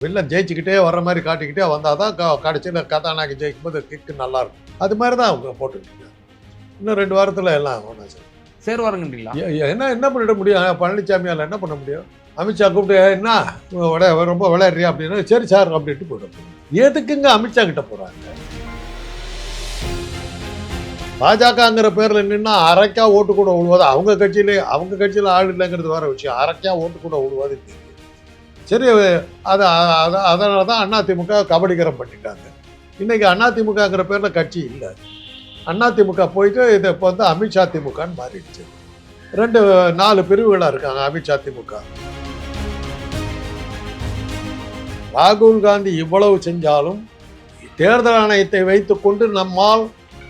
Villain ஜெயிச்சுக்கிட்டே வர்ற மாதிரி காட்டிக்கிட்டே வந்தால் தான் கடைசியில் கதாநாயகி ஜெயிக்கும் போது கிக்கு நல்லா இருக்கும் அது மாதிரி தான் அவங்க போட்டுக்கிட்டு இன்னும் ரெண்டு வாரத்தில் எல்லாம் ஒன்றா சரி சேருவாருங்கன்றீங்களா என்ன என்ன பண்ணிட முடியும்? பழனிசாமியால் என்ன பண்ண முடியும்? அமித்ஷா கூப்பிட்டு என்ன? விட ரொம்ப விளையாடுறியா? அப்படின்னு சரி சார் அப்படின்ட்டு போயிடும். எதுக்குங்க அமித்ஷா கிட்ட போகிறாங்க பாஜகங்கிற பேரில் நின்னா அரைக்கா ஓட்டு கூட விழுவாது அவங்க கட்சியிலே அவங்க கட்சியில் ஆள் இல்லைங்கிறது வேற விஷயம். அரைக்கா ஓட்டு கூட விழுவாது சரி அது அதனால தான் அதிமுக கபடிகரம் பண்ணிட்டாங்க. இன்றைக்கி அதிமுகங்கிற பேரில் கட்சி இல்லை. அதிமுக போயிட்டு இது இப்போ வந்து அமித்ஷா திமுகன்னு மாறிடுச்சு. ரெண்டு நாலு பிரிவுகளாக இருக்காங்க அமித்ஷா திமுக ராகுல் காந்தி இவ்வளவு செஞ்சாலும் தேர்தல் ஆணையத்தை வைத்துக்கொண்டு நம்மால்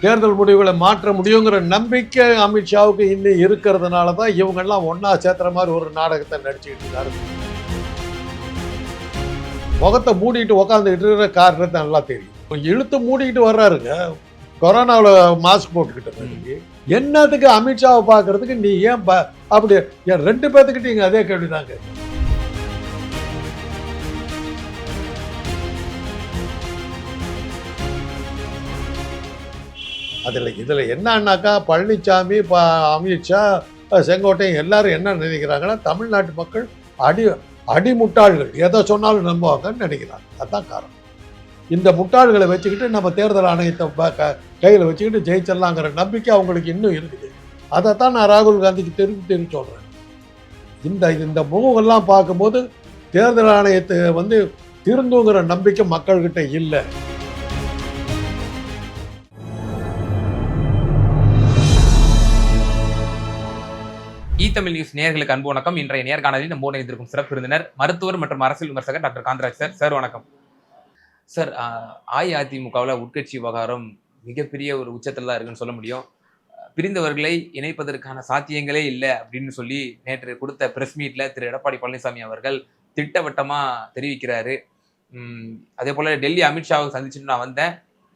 தேர்தல் முடிவுகளை மாற்ற முடியுங்கிற நம்பிக்கை அமித்ஷாவுக்கு இன்னும் இருக்கிறதுனால தான் இவங்கெல்லாம் ஒன்றா சேர்த்துற மாதிரி ஒரு நாடகத்தை நடிச்சுக்கிட்டு இருக்காரு. முகத்தை மூடிட்டு உக்காந்துக்கிட்டு இருக்கிற காரணத்தை நல்லா தெரியும். இழுத்து மூடிக்கிட்டு வர்றாருங்க. கொரோனாவில் மாஸ்க் போட்டுக்கிட்ட என்னத்துக்கு அமித்ஷாவை பார்க்கறதுக்கு நீ ஏன் ப- அப்படி என் ரெண்டு பேர்த்துக்கிட்டீங்க அதே கேள்விதாங்க. அதில் இதில் என்னன்னாக்கா பழனிசாமி ப அமித்ஷா அஹ், செங்கோட்டையன் எல்லாரும் என்ன நினைக்கிறாங்கன்னா தமிழ்நாட்டு மக்கள் அடி அடிமுட்டாள்கள். எதை சொன்னாலும் நம்புவாங்கன்னு நினைக்கிறாங்க. அதுதான் காரணம். இந்த முட்டாள்களை வச்சுக்கிட்டு நம்ம தேர்தல் ஆணையத்தை க- கையில் வச்சுக்கிட்டு ஜெயிச்சிடலாங்கிற நம்பிக்கை அவங்களுக்கு இன்னும் இருக்குது. அதைத்தான் நான் ராகுல் காந்திக்கு தெரிவி தெரிவி சொல்கிறேன் இந்த இந்த முகங்கள்லாம் பார்க்கும்போது தேர்தல் ஆணையத்தை வந்து திருந்துங்கிற நம்பிக்கை மக்கள்கிட்ட இல்லை. தமிழ் நியூஸ் நேர்களுக்கு அன்பு வணக்கம். இன்றைய நேர்காணலில் நம்ம இணைந்திருக்கும் சிறப்பு விருந்தினர் மருத்துவர் மற்றும் அரசியல் விமர்சகர் டாக்டர் காந்தராஜ் சார். சார் வணக்கம். சார் அஇஅதிமுகவில் உட்கட்சி விவகாரம் மிகப்பெரிய ஒரு உச்சத்தில் தான் இருக்குன்னு சொல்ல முடியும். பிரிந்தவர்களை இணைப்பதற்கான சாத்தியங்களே இல்லை அப்படின்னு சொல்லி நேற்று கொடுத்த பிரஸ் மீட்டில் திரு. எடப்பாடி பழனிசாமி அவர்கள் திட்டவட்டமாக தெரிவிக்கிறாரு. அதே போல் டெல்லி அமித்ஷாவை சந்திச்சுட்டு நான் வந்தேன்.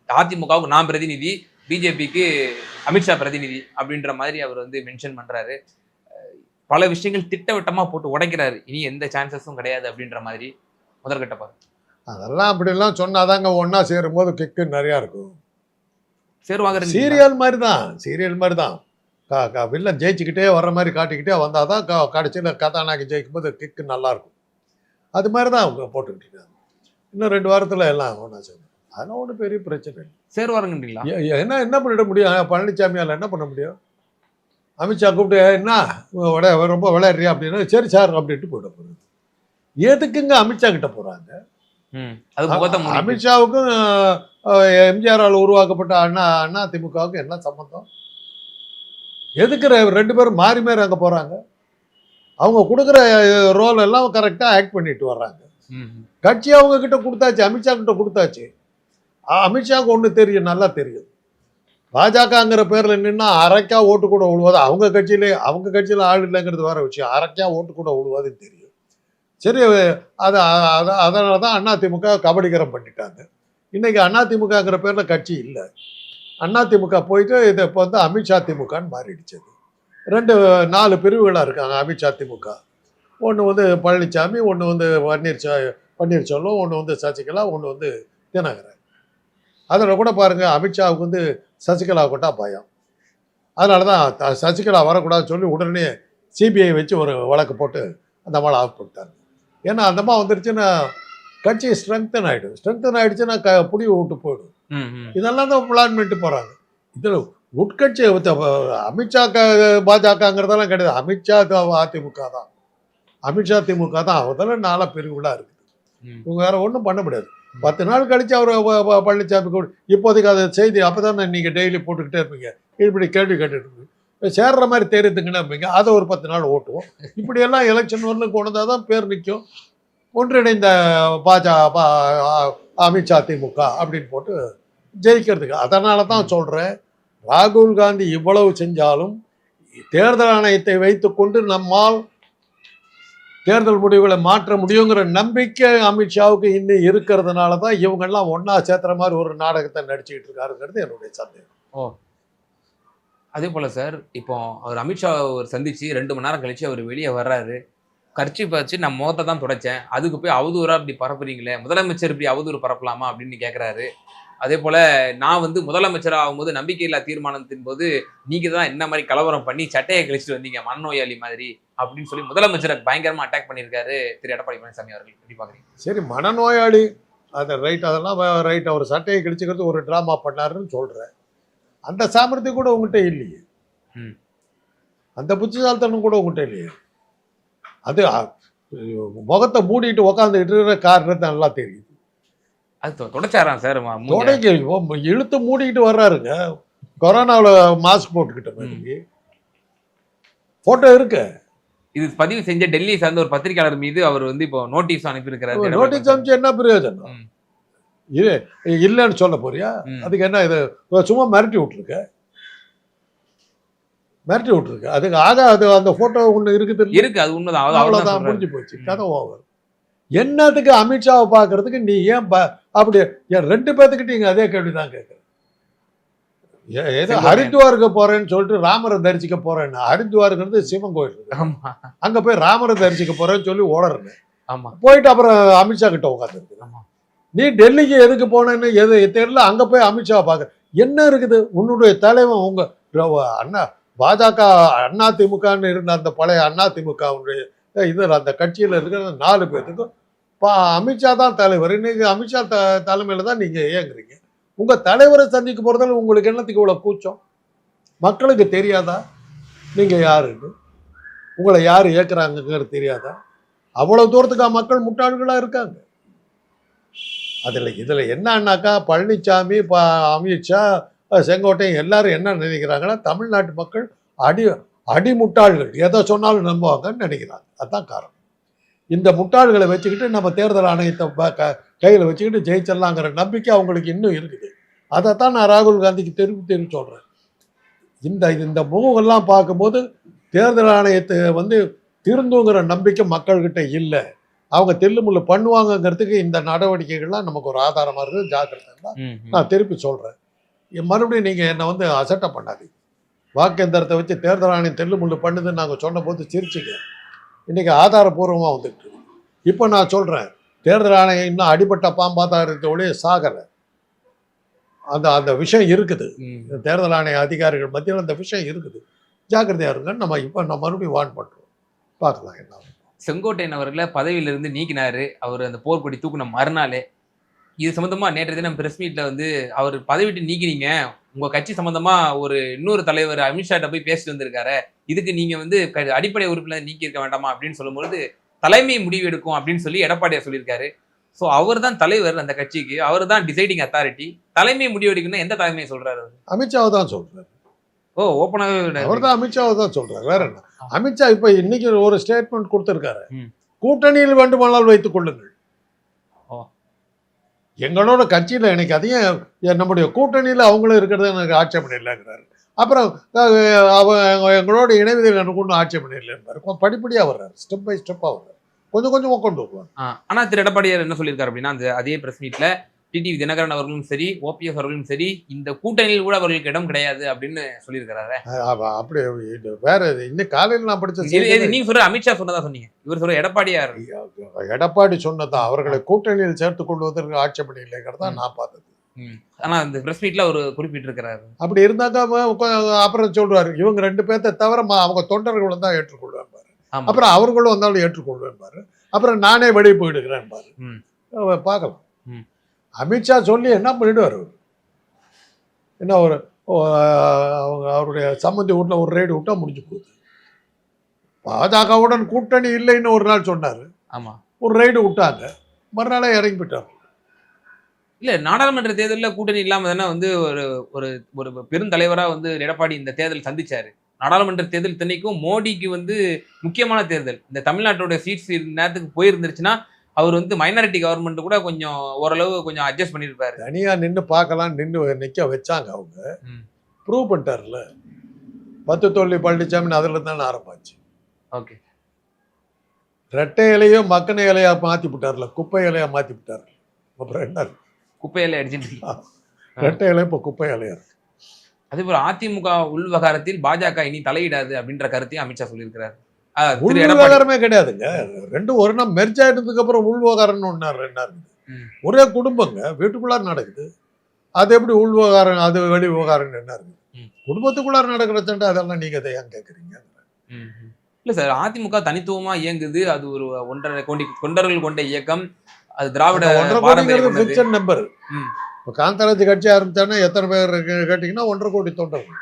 அதிமுகவுக்கு நான் பிரதிநிதி பிஜேபிக்கு அமித்ஷா பிரதிநிதி அப்படின்ற மாதிரி அவர் வந்து மென்ஷன் பண்ணுறாரு பல விஷயங்கள் திட்டவட்டமா போட்டு உடைக்கிறாரு. இனி எந்த சான்சஸும் கிடையாது அப்படின்ற மாதிரி முதற்கட்ட பாரு. அதெல்லாம் அப்படிலாம் சொன்னாதாங்க ஒன்றா சேரும்போது கிக்கு நிறையா இருக்கும். சேருவாங்க சீரியல் மாதிரி தான் சீரியல் மாதிரி தான் வில்லன் ஜெயிச்சுக்கிட்டே வர்ற மாதிரி காட்டிக்கிட்டே வந்தால் தான் க கடைசியில் கதாநாயகி ஜெயிக்கும் போது கிக்கு நல்லாயிருக்கும். அது மாதிரி தான் அவங்க போட்டுக்கிட்டு இன்னும் ரெண்டு வாரத்தில் எல்லாம் ஒன்றா சேரும். அதெல்லாம் ஒன்றும் பெரிய பிரச்சனை இல்லை. சேருவாருங்கன்றீங்களா? என்ன என்ன பண்ணிட முடியும்? பழனிசாமியால் என்ன பண்ண முடியும்? அமித்ஷா கூப்பிட்டு என்ன? விட ரொம்ப விளையாடுறியா? அப்படின்னு சரி சார் அப்படின்ட்டு போயிட போகிறது எதுக்குங்க அமித்ஷா கிட்ட போகிறாங்க. அமித்ஷாவுக்கும் எம்ஜிஆரால் உருவாக்கப்பட்ட அண்ணா அண்ணா திமுகவுக்கும் என்ன சம்பந்தம்? எதுக்கு ரெண்டு பேரும் மாறி மாறி அங்கே போகிறாங்க அவங்க கொடுக்குற ரோல் எல்லாம் கரெக்டாக ஆக்ட் பண்ணிட்டு வர்றாங்க. கட்சி அவங்க கிட்ட கொடுத்தாச்சு அமித்ஷா கிட்ட கொடுத்தாச்சு. அமித்ஷாவுக்கு ஒன்று தெரியும் நல்லா தெரியும். பாஜகங்கிற பேரில் நின்னா அரைக்கா ஓட்டு கூட விழுவாது அவங்க கட்சியிலே அவங்க கட்சியில் ஆள் இல்லைங்கிறது வேற விஷயம். அரைக்கா ஓட்டு கூட விழுவாதுன்னு தெரியும். சரி அது அது- அதனால தான் அதிமுக கபடிகரம் பண்ணிட்டாங்க. அண்ணா அதிமுகங்கிற பேரில் கட்சி இல்லை. அதிமுக போயிட்டு இது இப்போ வந்து அமித்ஷா திமுகன்னு மாறிடுச்சு அது. ரெண்டு நாலு பிரிவுகளாக இருக்காங்க அமித்ஷா திமுக. ஒன்று வந்து பழனிசாமி ஒன்று வந்து பன்னீர்செ பன்னீர்செல்வம் ஒன்று வந்து சசிகலா ஒன்று வந்து தினகரன். அதில் கூட பாருங்கள் அமித்ஷாவுக்கு வந்து சசிகலா கொட்டா பயம். அதனால தான் சசிகலா வரக்கூடாதுன்னு சொல்லி உடனே சிபிஐ வச்சு ஒரு வழக்கு போட்டு அந்த அம்மாவை ஆஃப் பண்ணிட்டாங்க. ஏன்னா அந்த அம்மா வந்துருச்சுன்னா கட்சி ஸ்ட்ரென்தன் ஆகிடும் ஸ்ட்ரென்தன் ஆகிடுச்சுன்னா க புடி விட்டு போயிடும். இதெல்லாம் தான் பிளான் பண்ணிட்டு போகிறாங்க இதில் உட்கட்சி அமித்ஷா க பாஜகங்கிறதெல்லாம் கிடையாது. அமித்ஷா அதிமுக தான். அமித்ஷா திமுக தான். அதெல்லாம் நாளா பிரிவுலாம் இருக்குது. இவங்க வேற ஒன்றும் பண்ண முடியாது. பத்து நாள் கழிச்சு அவர் பழனிசாமி கூட. இப்போதைக்கு அதை செய்தி அப்போ தான் நீங்கள் டெய்லி போட்டுக்கிட்டே இருப்பீங்க. இப்படி கேள்வி கேட்டுட்டு இருப்பீங்க. சேர்ற மாதிரி தெரியுதுங்கன்னா இருப்பீங்க. அதை ஒரு பத்து நாள் ஓட்டுவோம். இப்படியெல்லாம் எலெக்ஷன் வரலும் கொண்டு வந்தால் தான் பேர் நிற்கும். ஒன்றிணைந்த பாஜக பா- அமித்ஷா திமுக அப்படின்னு போட்டு ஜெயிக்கிறதுக்கு. அதனால தான் சொல்கிறேன் ராகுல் காந்தி இவ்வளவு செஞ்சாலும் தேர்தல் ஆணையத்தை வைத்துக்கொண்டு நம்மால் தேர்தல் முடிவுகளை மாற்ற முடியுங்கிற நம்பிக்கை அமித்ஷாவுக்கு இன்னும் இருக்கிறதுனால தான் இவங்கெல்லாம் ஒன்றா சேர்த்துற மாதிரி ஒரு நாடகத்தை நடிச்சுக்கிட்டு இருக்காருங்கிறது என்னுடைய சந்தேகம். ஓ. அதே போல் சார் இப்போ அவர் அமித்ஷா அவர் சந்தித்து ரெண்டு மணி நேரம் கழித்து அவர் வெளியே வர்றாரு. கர்ச்சி வச்சு நான் முகத்தை தான் துடைச்சேன். அதுக்கு போய் அவதூறாக இப்படி பரப்புறீங்களே? முதலமைச்சர் இப்படி அவதூறு பரப்பலாமா? அப்படின்னு கேட்குறாரு அதே போல நான் வந்து முதலமைச்சர் ஆகும்போது நம்பிக்கையில்லா தீர்மானத்தின் போது நீங்க தான் என்ன மாதிரி கலவரம் பண்ணி சட்டையை கழிச்சிட்டு வந்தீங்க மனநோயாளி மாதிரி அப்படின்னு சொல்லி முதலமைச்சரை பயங்கரமா அட்டாக் பண்ணியிருக்காரு திரு. எடப்பாடி பழனிசாமி அவர்கள். எப்படி பாக்குறீங்க? சரி மனநோயாளி அது ரைட் அதெல்லாம் ரைட் அவர் சட்டையை கிழிச்சுக்கிறது ஒரு ட்ராமா பண்ணாருன்னு சொல்கிறேன் அந்த சாமர்த்தியம் கூட உங்ககிட்ட இல்லையே. ம். அந்த புத்திசாலித்தனம் கூட உங்ககிட்ட இல்லையே. அது முகத்தை மூடிட்டு உக்காந்துக்கிட்டு இருக்கிற காரணத்தை நல்லா தெரியுது. அது துடைச்சாராம் சார் தொடங்கி இழுத்து மூடிக்கிட்டு வர்றாருங்க கொரோனாவில் மாஸ்க் போட்டுக்கிட்ட மாதிரி. ஃபோட்டோ இருக்கு. இது பதிவு செஞ்ச டெல்லி சார்ந்த ஒரு பத்திரிகையாளர் மீது அவர் வந்து இப்போ நோட்டீஸ் அனுப்பியிருக்கிறாரு. நோட்டீஸ் அனுப்பிச்சு என்ன பிரயோஜனம். இது இல்லைன்னு சொல்ல போறியா. அதுக்கு என்ன இது? சும்மா மிரட்டி விட்டுருக்க. மிரட்டி விட்டுருக்க. அதுக்கு ஆக அது அந்த போட்டோ ஒண்ணு இருக்குது? இருக்கு அது உண்மைதான். சொல்றாரு. முடிஞ்சு போச்சு. கதை ஓவர் என்னத்துக்கு அமித்ஷாவை பார்க்கறதுக்கு நீ ஏன் ப- அப்படி ரெண்டு பேர்த்துக்கிட்ட நீங்க அதே கேள்விதான் கேட்குறேன் ஏதோ. ஹரித்வாருக்கு போறேன்னு சொல்லிட்டு ராமரை தரிசிக்க போறேன்னு. ஹரித்வாருங்கிறது சிவன் கோயில். ஆமா. அங்க போய் ராமரை தரிசிக்க போறேன்னு சொல்லி ஓடுறேன் ஆமா. போயிட்டு அப்புறம் அமித்ஷா கிட்ட உட்காந்துருக்கு ஆமா. நீ டெல்லிக்கு எதுக்கு போனேன்னு எது தெரியல அங்க போய் அமித்ஷாவை பார்க்க என்ன இருக்குது? உன்னுடைய தலைவன் உங்க அண்ணா பாஜக அண்ணா திமுகன்னு இருந்த அந்த பழைய அண்ணா திமுகவுடைய இதில் அந்த கட்சியில் இருக்கிற நாலு பேர்த்துக்கும் பா அமித்ஷா தான் தலைவர். இன்னைக்கு அமித்ஷா த தலைமையில் தான் நீங்கள் இயங்குறீங்க. உங்கள் தலைவரை சந்திக்க போகிறதால உங்களுக்கு என்னத்துக்கு இவ்வளோ கூச்சம்? மக்களுக்கு தெரியாதா? நீங்கள் யாருன்னு? உங்களை யார் இயக்குறாங்கங்கிறது தெரியாதா? அவ்வளோ தூரத்துக்கு மக்கள் முட்டாள்களாக இருக்காங்க. அதில் இதில் என்னன்னாக்கா பழனிசாமி ப அமித்ஷா செங்கோட்டை செங்கோட்டையன் எல்லாரும் என்ன நினைக்கிறாங்கன்னா தமிழ்நாட்டு மக்கள் அடி அடிமுட்டாள்கள். எதை சொன்னாலும் நம்புவாங்கன்னு நினைக்கிறாங்க. அதுதான் காரணம். இந்த முட்டாள்களை வச்சுக்கிட்டு நம்ம தேர்தல் ஆணையத்தை க கையில் வச்சுக்கிட்டு ஜெயிச்சிடலாங்கிற நம்பிக்கை அவங்களுக்கு இன்னும் இருக்குது. அதைத்தான் நான் ராகுல் காந்திக்கு தெரிவி தெரிவி சொல்கிறேன் இந்த இந்த மூவெல்லாம் பார்க்கும்போது தேர்தல் ஆணையத்தை வந்து திருந்துங்கிற நம்பிக்கை மக்கள்கிட்ட இல்லை. அவங்க தில்லுமுள்ளு பண்ணுவாங்கங்கிறதுக்கு இந்த நடவடிக்கைகள்லாம் நமக்கு ஒரு ஆதாரமாக இருக்குது. ஜாக்கிரதை தான். நான் திருப்பி சொல்கிறேன் மறுபடியும் நீங்கள் என்னை வந்து அசட்டை பண்ணாதீங்க. வாக்கெந்திரத்தை வச்சு தேர்தல் ஆணையம் தெல்லுமுள்ளு பண்ணுதுன்னு நாங்கள் சொன்னபோது சிரிச்சிங்க. இன்றைக்கி ஆதாரபூர்வமாக வந்துட்டு இப்போ நான் சொல்கிறேன் தேர்தல் ஆணையம் இன்னும் அடிபட்ட பாம்பாக தான் இருக்க ஒழிய சாகலை. அந்த அந்த விஷயம் இருக்குது. தேர்தல் ஆணைய அதிகாரிகள் மத்தியில் அந்த விஷயம் இருக்குது. ஜாக்கிரதையாக இருங்கன்னு நம்ம இப்போ நம்ம மறுபடியும் வான் பண்ணுறோம் பார்க்கலாம் என்ன. செங்கோட்டையன் அவர்களை பதவியிலிருந்து நீக்கினாரு. அவர் அந்த போர்க்கொடி தூக்குன மறுநாளே. இது சம்பந்தமா நேற்று தினம் பிரஸ் மீட்ல வந்து அவர் பதவி விட்டு நீக்கினீங்க. உங்க கட்சி சம்பந்தமா ஒரு இன்னொரு தலைவர் அமித்ஷாட்ட போய் பேசிட்டு வந்திருக்காரு. இதுக்கு நீங்க வந்து அடிப்படை உறுப்பினர் நீக்கி இருக்க வேண்டாமா அப்படின்னு சொல்லும்பொழுது தலைமை முடிவு எடுக்கும் அப்படின்னு சொல்லி எடப்பாடியார் சொல்லியிருக்காரு. ஸோ அவர் தான் தலைவர் அந்த கட்சிக்கு. அவர் தான் டிசைடிங் அத்தாரிட்டி தலைமை முடிவு எந்த தலைமையை சொல்றாரு? அமித்ஷாவை தான் சொல்கிறார் ஓ ஓப்பனாகவே அவர் தான் அமித்ஷாவை தான் சொல்றாரு. வேற என்ன? அமித்ஷா இப்ப இன்னைக்கு ஒரு ஸ்டேட்மெண்ட் கொடுத்திருக்காரு. கூட்டணியில் வேண்டுமானால் வைத்துக் கொள்ளுங்கள். எங்களோட கட்சியில் எனக்கு அதையும் நம்முடைய கூட்டணியில் அவங்களும் இருக்கிறது எனக்கு ஆட்சேபணம் இல்லைங்கிறாரு. அப்புறம் அவங்க எங்களோட இணைவதில் எனக்கு ஒன்றும் ஆட்சேபணம் இல்லைன்றாரு படிப்படியாக வர்றாரு. ஸ்டெப் பை ஸ்டெப்பாக வர்றாரு. கொஞ்சம் கொஞ்சமாக கொண்டு வருவார். ஆனால் திரு எடப்பாடியார் என்ன சொல்லியிருக்காரு அப்படின்னா அந்த அதே பிரஸ் மீட்டில் டிடிவி தினகரன் அவர்களும் சரி ஓபிஎஸ் அவர்களும் சரி இந்த கூட்டணியில் கூட அவர்களுக்கு இடம் கிடையாது அப்படின்னு அவ- அப்படி வேற. இன்னைக்கு காலையில் நான் படிச்ச நீங்க சொல்ற அமித்ஷா சொன்னதா சொன்னீங்க. இவர் சொல்ற எடப்பாடியார். எடப்பாடி சொன்னதான் அவர்களை கூட்டணியில் சேர்த்துக் கொள்வதற்கு ஆட்சேபனை இல்லைங்கிறதா. நான் பார்த்தது. ஆனா இந்த பிரஸ் மீட்ல அவர் குறிப்பிட்டிருக்கிறாரு. அப்படி இருந்தாக்கா அப்புறம் சொல்றாரு இவங்க ரெண்டு பேர்த்த தவிர அவங்க தொண்டர்களும் தான் ஏற்றுக்கொள்வேன் பாரு. அப்புறம் அவர்களும் வந்தாலும் ஏற்றுக்கொள்வேன் பாரு. அப்புறம் நானே வெளியே போயிடுகிறேன் பாரு. பார்க்கலாம். அமித்ஷா சொல்லி என்ன பண்ணிடுவார்? அவர் என்ன ஒரு அவங்க அவருடைய சம்மந்தி வீட்டில் ஒரு ரைடு விட்டா முடிஞ்சு போகுது. பாஜகவுடன் கூட்டணி இல்லைன்னு ஒரு நாள் சொன்னார். ஆமா. ஒரு ரைடு விட்டாங்க. மறுநாளே இறங்கி போயிட்டார். இல்ல நாடாளுமன்ற தேர்தல்ல கூட்டணி இல்லாம தானே வந்து ஒரு ஒரு ஒரு பெருந்தலைவரா வந்து எடப்பாடி இந்த தேர்தல் சந்திச்சாரு. நாடாளுமன்ற தேர்தல் இத்தனைக்கும் மோடிக்கு வந்து முக்கியமான தேர்தல். இந்த தமிழ்நாட்டோட சீட்ஸ் நேரத்துக்கு போயிருந்துருச்சுன்னா அவர் வந்து மைனாரிட்டி கவர்மெண்ட் கூட கொஞ்சம் ஓரளவு கொஞ்சம் அட்ஜஸ்ட் பண்ணியிருப்பாரு. தனியாக நின்று பார்க்கலாம் நின்று நிற்க வச்சாங்க அவங்க. ப்ரூவ் பண்ணிட்டார்ல. பத்து தொல்லி பழனிசாமின்னு அதில் தானே ஆரம்பிச்சு. ஓகே ரெட்டை இலையோ மக்கனை இலையா மாற்றி விட்டார்ல குப்பை இலையா மாற்றி விட்டார். அப்புறம் என்ன? குப்பையில அடிச்சுட்டு ரெட்டை இலை இப்போ குப்பை இலையா இருக்கு. அதே போல அதிமுக உள் விவகாரத்தில் பாஜக இனி தலையிடாது அப்படின்ற கருத்தையும் அமித்ஷா சொல்லியிருக்கிறாரு. உள் விவகாரமே கிடையாதுங்க. ரெண்டும் ஒரு நாள் மெர்ஜ் ஆயிட்டதுக்கு அப்புறம் உள் விவகாரம்னு ஒண்ணு ரெண்டா இருக்குது. ஒரே குடும்பங்க. வீட்டுக்குள்ளார நடக்குது. அது எப்படி உள் விவகாரம் அது வெளி விவகாரம்னு என்ன இருக்குது. குடும்பத்துக்குள்ளார நடக்கிற சண்டை அதெல்லாம் நீங்க அதை ஏன் ம். இல்ல சார் அதிமுக தனித்துவமா இயங்குது. அது ஒரு ஒன்றரை கோடி தொண்டர்கள் கொண்ட இயக்கம். அது திராவிட ஒன்றரை நம்பர். இப்போ காந்தராஜ் கட்சி ஆரம்பிச்சானா எத்தனை பேர் கேட்டீங்கன்னா ஒன்றரை கோடி தொண்டர்கள்.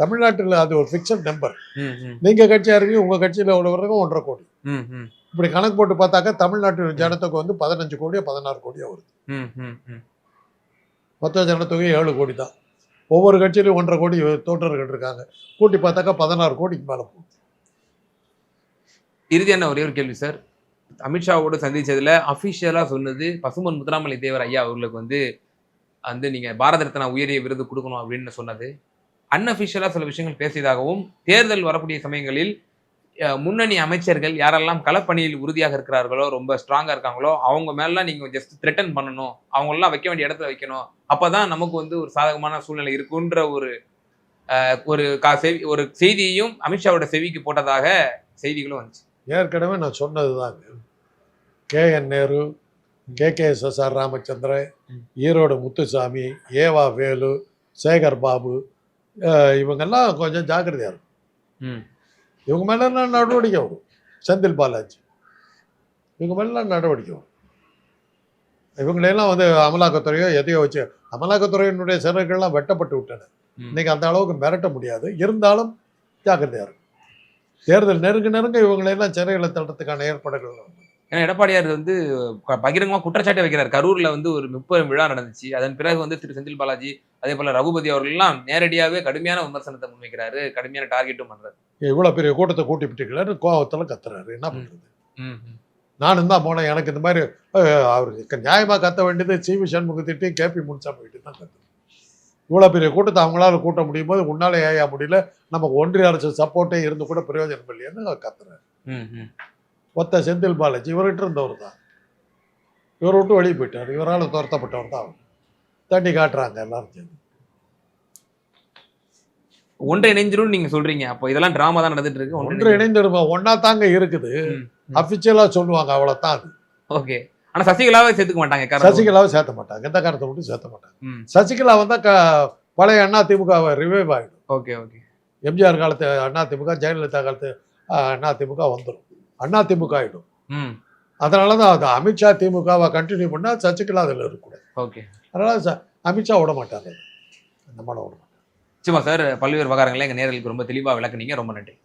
தமிழ்நாட்டில் அது ஒரு ஃபிக்சட் நம்பர் ம், ம், நீங்க கட்சி ஆரம்பி உங்க கட்சியில உள்ளவங்க ஒன்றரை கோடி. இப்படி கணக்கு போட்டு பார்த்தாக்கா தமிழ்நாட்டு ஜனத்தொகை வந்து பதினஞ்சு கோடியோ பதினாறு கோடியோ வருது. மொத்த ஜனத்தொகை ஏழு கோடி தான். ஒவ்வொரு கட்சியிலும் ஒன்றரை கோடி தோற்றர்கள் இருக்காங்க. கூட்டி பார்த்தாக்கா பதினாறு கோடிக்கு மேலே போகும் இறுதியான ஒரே ஒரு கேள்வி சார் அமித்ஷாவோட சந்திச்சதுல அபிஷியலா சொன்னது பசும்பொன் முத்துராமலை தேவர் ஐயா அவர்களுக்கு வந்து வந்து நீங்கள் பாரத ரத்னா உயரிய விருது கொடுக்கணும் அப்படின்னு சொன்னது. அன்அஃபிஷியலாக சில விஷயங்கள் பேசியதாகவும் தேர்தல் வரக்கூடிய சமயங்களில் முன்னணி அமைச்சர்கள் யாரெல்லாம் களப்பணியில் உறுதியாக இருக்கிறார்களோ ரொம்ப ஸ்ட்ராங்காக இருக்காங்களோ அவங்க மேலாம் நீங்கள் ஜஸ்ட் த்ரெட்டன் பண்ணணும். அவங்களெலாம் வைக்க வேண்டிய இடத்துல வைக்கணும். அப்போ தான் நமக்கு வந்து ஒரு சாதகமான சூழ்நிலை இருக்குன்ற ஒரு ஒரு கா செவி ஒரு செய்தியையும் அமித்ஷாவோட செவிக்கு போட்டதாக செய்திகளும் வந்துச்சு. ஏற்கனவே நான் சொன்னது தாங்க K N Nehru K. K. S S R Ramachandran. Erode Muthusamy ஏவா வேலு சேகர் பாபு இவங்கெல்லாம் கொஞ்சம் ஜாக்கிரதையா இருக்கும். இவங்க மேலாம் நடவடிக்கை வரும். செந்தில் பாலாஜி. இவங்க மேலாம் நடவடிக்கை வரும். இவங்களெல்லாம் வந்து அமலாக்கத்துறையோ எதையோ வச்சு அமலாக்கத்துறையினுடைய சிறகுகள்லாம் வெட்டப்பட்டு விட்டன. இன்னைக்கு அந்த அளவுக்கு மிரட்ட முடியாது. இருந்தாலும் ஜாக்கிரதையா இருக்கும். தேர்தல் நெருங்க நெருங்க இவங்களெல்லாம் சிறைகளை தள்ளுறதுக்கான ஏற்பாடுகள். ஏன்னா எடப்பாடியார் வந்து க- பகிரங்கமா குற்றச்சாட்டை வைக்கிறார். கரூர்ல வந்து ஒரு முப்பது விழா நடந்துச்சு. அதன் பிறகு வந்து திரு செந்தில் பாலாஜி அதே போல ரகுபதி அவர்கள் எல்லாம் நேரடியாவே கடுமையான விமர்சனத்தை முன்வைக்கிறாரு. கடுமையான டார்கெட்டும் பண்றாரு. இவ்வளவு பெரிய கூட்டத்தை கூட்டி விட்டுக்கலான்னு கோவத்துல கத்துறாரு. என்ன ம். நானும் தான் போனேன். எனக்கு இந்த மாதிரி அவருக்கு நியாயமா கத்த வேண்டியது சி. வி. சண்முகத்திட்டையும் கேபி முன்சாமி கிட்ட தான் கத்து இவ்வளவு பெரிய கூட்டத்தை அவங்களால கூட்ட முடியும் போது உன்னால ஏயா முடியல? நமக்கு ஒன்றிய அரசு சப்போர்ட்டே இருந்து கூட பிரயோஜனம் இல்லையான்னு அவர் கத்துறாரு. ஒத்த செந்தில் பாலாஜி இவர்கிட்ட இருந்தவர் தான் இவரை விட்டு வெளியே போயிட்டார். இவரால் துரத்தப்பட்டவர் தான் அவர். தண்ணி காட்டுறாங்க எல்லாரும் சேர்ந்து. ஒன்றை இணைஞ்சிரும் நீங்க சொல்றீங்க. அப்போ இதெல்லாம் டிராமா தான் நடந்துட்டு இருக்கு. ஒன்று இணைந்திருமா ஒன்னா தாங்க இருக்குது. அபிஷியலா சொல்லுவாங்க அவ்வளவுதான் அது. ஓகே. ஆனா சசிகலாவே சேர்த்துக்க மாட்டாங்க சசிகலாவை சேர்த்த மாட்டாங்க. எந்த காரணத்தை மட்டும் சேர்த்த மாட்டாங்க. சசிகலா வந்தா பழைய அண்ணா திமுக ரிவைவ் ஆகிடும் ஓகே ஓகே. எம்ஜிஆர் காலத்து அண்ணா திமுக ஜெயலலிதா காலத்து அண்ணா திமுக வந்துடும் அண்ணா திமுக ஆகிடும் அதனால தான் அது அமித்ஷா திமுகவை கண்டினியூ பண்ணா சசிகலா அதில் இருக்கக்கூடாது. ஓகே. அதனால அமித்ஷா விட மாட்டாங்க நம்மள விட மாட்டாங்க சும்மா சார் பல்வேறு விவகாரங்களை எங்க நேர்களுக்கு ரொம்ப தெளிவா விளக்குனீங்க. ரொம்ப நன்றி.